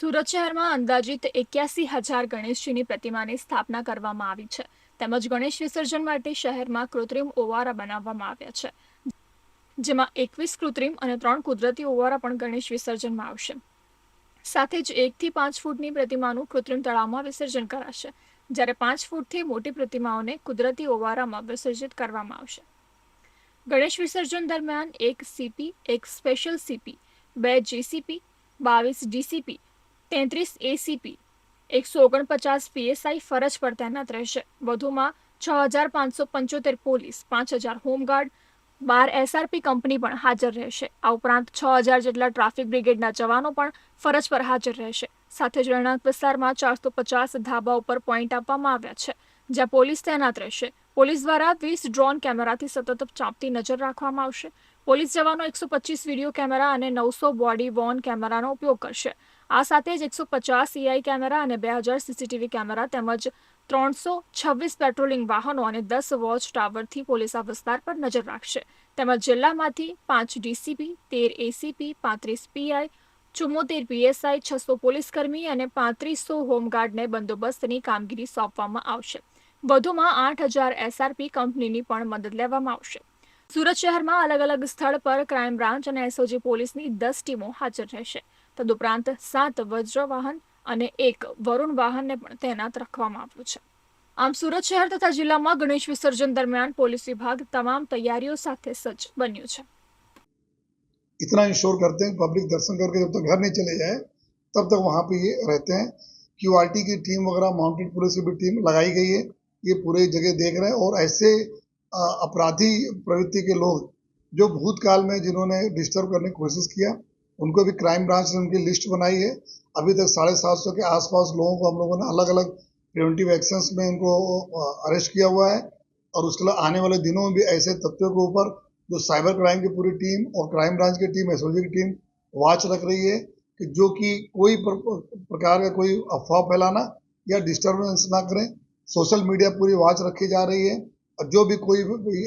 સુરત શહેરમાં અંદાજિત એક્યાસી હજાર ગણેશજીની પ્રતિમાની સ્થાપના કરવામાં આવી છે. તેમજ ગણેશ વિસર્જન માટે શહેરમાં કૃત્રિમ ઓવારા બનાવવામાં આવ્યા છે. જેમાં એકવીસ કૃત્રિમ અને ત્રણ કુદરતી ઓવારા પણ ગણેશ વિસર્જનમાં આવશે. સાથે જ એકથી પાંચ ફૂટની પ્રતિમાનું કૃત્રિમ તળાવમાં વિસર્જન કરાશે, જ્યારે પાંચ ફૂટથી મોટી પ્રતિમાઓને કુદરતી ઓવારામાં વિસર્જિત કરવામાં આવશે. ગણેશ વિસર્જન દરમિયાન એક સીપી, એક સ્પેશિયલ સીપી, બે જીસીપી, બાવીસ ડીસીપી તેત્રીસ એસીપી એકસો ઓગણપચાસ પીએસઆઈ ફરજ પર તૈનાત રહેશે વધુમાં છ હજાર પાંચસો પંચોતેર પોલીસ, પાંચ હજાર હોમગાર્ડ, બાર એસઆરપી કંપની પણ હાજર રહેશે. આ ઉપરાંત છ હજાર જેટલા ટ્રાફિક બ્રિગેડના જવાનો પણ ફરજ પર હાજર રહેશે. સાથે જ રહેણાંક વિસ્તારમાં ચારસો પચાસ ધાબા ઉપર પોઈન્ટ આપવામાં આવ્યા છે, જ્યાં પોલીસ તૈનાત રહેશે. પોલીસ દ્વારા વીસ ડ્રોન કેમેરાથી સતત ચાંપતી નજર રાખવામાં આવશે. પોલીસ જવાનો એકસો પચીસ વીડિયો કેમેરા અને નવસો બોડી વોન કેમેરાનો ઉપયોગ કરશે. આ સાથે જ એકસો પચાસ સીઆઈ કેમેરા અને બે હજાર સીસીટીવી કેમેરા તેમજ ત્રણસો છવ્વીસ પેટ્રોલિંગ વાહનો અને દસ વોચ ટાવરથી પોલીસ આ વિસ્તાર પર નજર રાખશે. તેમજ જિલ્લામાંથી પાંચ ડીસીપી તેર એસીપી પાંત્રીસ પીઆઈ ચુમ્મોતેર પીએસઆઈ છસો પોલીસકર્મી અને પાંત્રીસો હોમગાર્ડને બંદોબસ્તની કામગીરી સોંપવામાં આવશે. વધુમાં આઠ હજાર એસઆરપી કંપનીની પણ મદદ લેવામાં આવશે. સુરત શહેરમાં અલગ અલગ સ્થળ પર ક્રાઇમ બ્રાન્ચ અને એસઓજી પોલીસની દસ ટીમો હાજર રહેશે. તદુપરાંત સાત વજ્ર વાહન અને એક વરુણ વાહનને પણ તૈનાત રાખવામાં આવ્યું છે આમ સુરત શહેર તથા જિલ્લામાં ગણેશ વિસર્જન દરમિયાન પોલીસ વિભાગ તમામ તૈયારીઓ સાથે સજ્જ બન્યું છે इतना इंश्योर करते हैं पब्लिक दर्शन करके जब तक घर नहीं चले जाए तब तक वहाँ पे ये रहते हैं क्यूआरटी की टीम वगैरह माउंटेड पुलिस की भी टीम लगाई गई है ये पूरे जगह देख रहे हैं और ऐसे अ, अपराधी प्रवृत्ति के लोग जो भूतकाल में जिन्होंने डिस्टर्ब करने की कोशिश किया उनको भी क्राइम ब्रांच ने उनकी लिस्ट बनाई है। अभी तक साढ़े सात सौ के आसपास लोगों को हम लोगों ने अलग अलग प्रिवेंटिव एक्शंस में उनको अरेस्ट किया हुआ है। और उसके अलावा आने वाले दिनों में भी ऐसे तथ्यों के ऊपर जो साइबर क्राइम की पूरी टीम और क्राइम ब्रांच की टीम एसओजी की टीम वॉच रख रही है कि जो कि कोई प्रकार का कोई अफवाह फैलाना या डिस्टर्बेंस ना करें। सोशल मीडिया पूरी वॉच रखी जा रही है। और जो भी कोई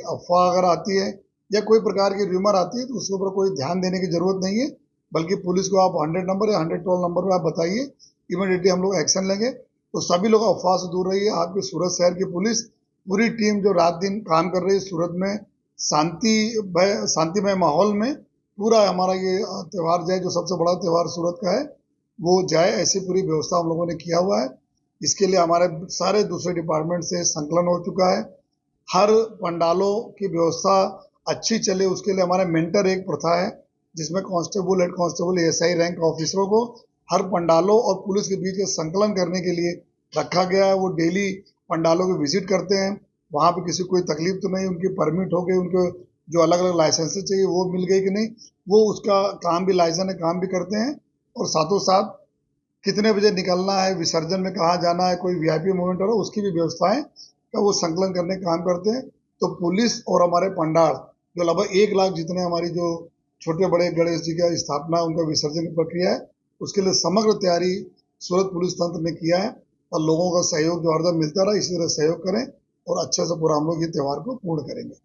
अफवाह अगर आती है या कोई प्रकार की र्यूमर आती है तो उसके ऊपर कोई ध्यान देने की ज़रूरत नहीं है। बल्कि पुलिस को आप हंड्रेड नंबर या हंड्रेड ट्वेल्व नंबर पर आप बताइए इमीडिएटली हम लोग एक्शन लेंगे। तो सभी लोग अफवाह से दूर रहिए। आपकी सूरत शहर की पुलिस, पूरी टीम जो रात दिन काम कर रही है सूरत में, शांति शांतिमय माहौल में, पूरा हमारा ये त्यौहार जाए जो सबसे बड़ा त्यौहार सूरत का है, वो जाए, ऐसी पूरी व्यवस्था हम लोगों ने किया हुआ है। इसके लिए हमारे सारे दूसरे डिपार्टमेंट से संकलन हो चुका है। हर पंडालों की व्यवस्था अच्छी चले, उसके लिए हमारे मेंटर एक प्रथा है। जिसमें constable head constable SI rank ऑफिसरों को हर पंडालों और पुलिस के बीच संकलन करने के लिए रखा गया है। वो डेली पंडालों की विज़िट करते हैं। वहाँ पे किसी कोई तकलीफ़ तो नहीं, उनकी परमिट हो गई, उनके जो अलग अलग लाइसेंस चाहिए, वो मिल गई कि नहीं, वो उसका काम भी लाइसेंस है, काम भी करते हैं। और साथों साथ कितने बजे निकलना है, विसर्जन में कहाँ जाना है, कोई वीआईपी हो रहा है, उसकी भी व्यवस्थाएँ का वो संकलन करने का काम करते हैं। तो पुलिस और हमारे पंडाल, जो लगभग एक लाख जितने हमारी जो छोटे बड़े गणेश जी का स्थापना, उनका विसर्जन की प्रक्रिया है। उसके लिए समग्र तैयारी सूरत पुलिस तंत्र ने किया है और लोगों का सहयोग, जो हरदम मिलता रहा, इसी तरह सहयोग करें और अच्छे से पूरा हम लोग ये त्यौहार को पूर्ण करेंगे।